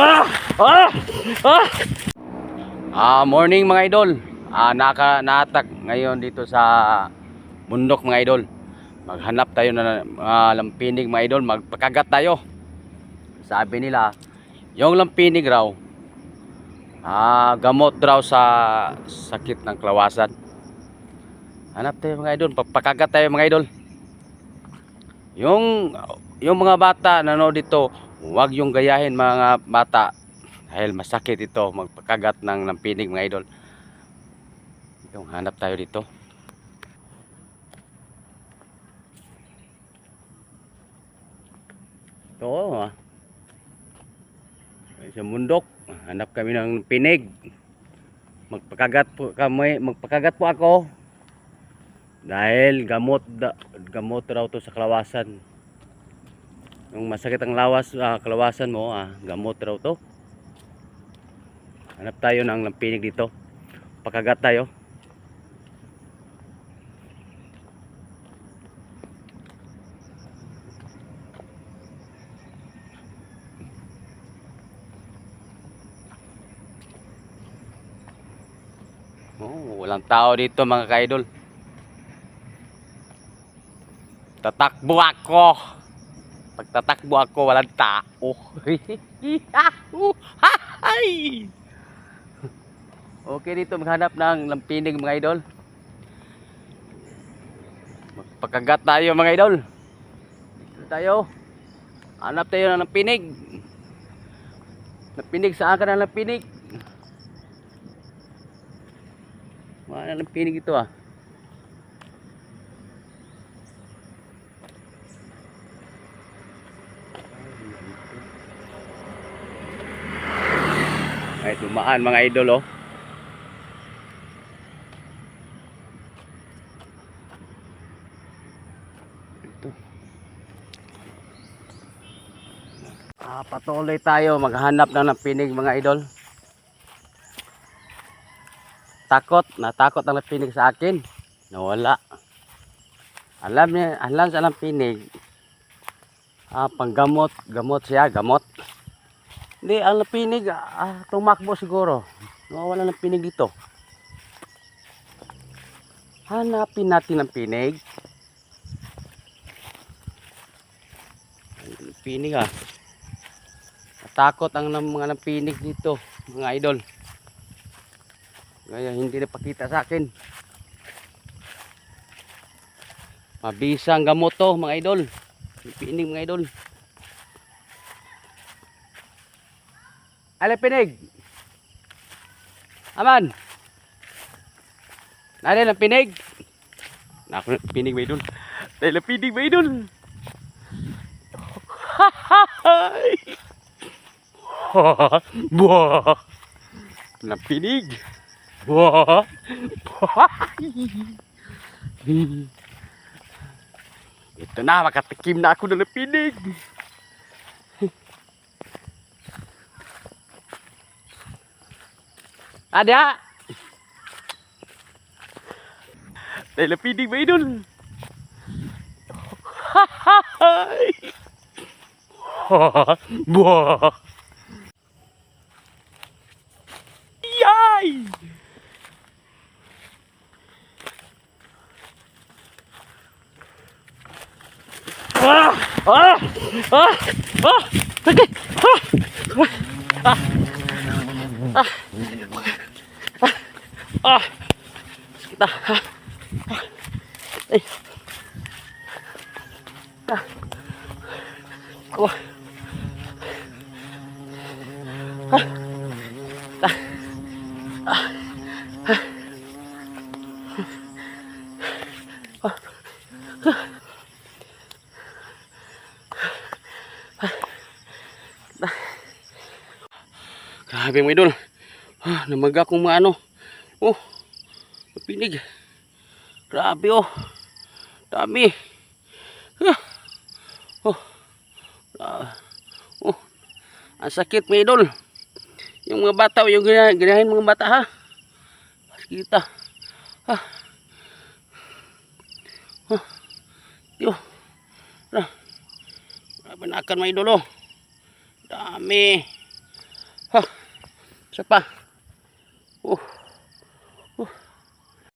Ah! Ah! Ah! Ah, morning mga idol. Ah, naka natak ngayon dito sa bundok mga idol. Maghanap tayo na uh, lampinig mga idol, magpakagat tayo. Sabi nila, yung lampinig raw ah, gamot raw sa sakit ng klawasan. Hanap tayo mga idol, pagpakagat tayo mga idol. Yung yung mga bata na nanood dito, huwag yung gayahin mga bata dahil masakit ito magpakagat ng lampinig mga idol. Yung hanap tayo dito. Ito ah. Sa mundok, hanap kami ng pinig. Magpakagat po kami, magpakagat po ako. Dahil gamot gamot raw to sa kalawasan. Yung masakit ang lawas, ah, kalawasan mo, ah, gamot raw to. Hanap tayo ng lampinig dito. Pakagat tayo. Oh, walang tao dito mga ka-idol. Tatakbo ako. Pag tatakbo ako, walang tao. Okay dito maghanap ng lampinig mga idol. Magpakagat tayo mga idol. Dito tayo. Hanap tayo ng lampinig. Lampinig saan ka ng lampinig? Wala lampinig ito ah. Ay, dumaan mga idol oh. Ito. Ah, patuloy tayo maghanap na ng pinig mga idol. Takot, natakot ang pinig sa akin. Nawala. Alam niya, alam sa ng pinig. Ah, panggamot, gamot siya, gamot. Hindi, ang lapinig, ah, tumakbo siguro. Nawawala ng pinig dito. Hanapin natin ang pinig. Pinig ah. Natakot ang mga lampinig dito, mga idol. Kaya hindi napakita sa akin. Mabisang gamot to, mga idol. Pinig, mga idol. Alay pinig. Aman. Nari lang pinig. Naku, pinig ba idol? Dahil lang pinig ba idol? Buah. Lang pinig. Buah. Ito na, makatikim na ako ng pinig. Ada. Dahil pinig ba idol? Buah. Yay! Ah! Ah! Ah! Ah! Sakit! Ah! Ah! Ah! Sakit ah! Ah! Ah! Ay! Ah! Ako! Ah! Ah! Ah! Ah! Ah! Grabe mga idol. Ah, namaga kong mga ano. Oh, mapinig. Grabe oh. Dami. Ah. Oh. Ah. Oh. Ang sakit mga idol. Yung mga bata, yung ginahin mga bata ha. Kita. Ah. Ah. Yo. Ah. Grabe na akan mga idol oh. Dami. Ha. Isa pa. Uh. Uh.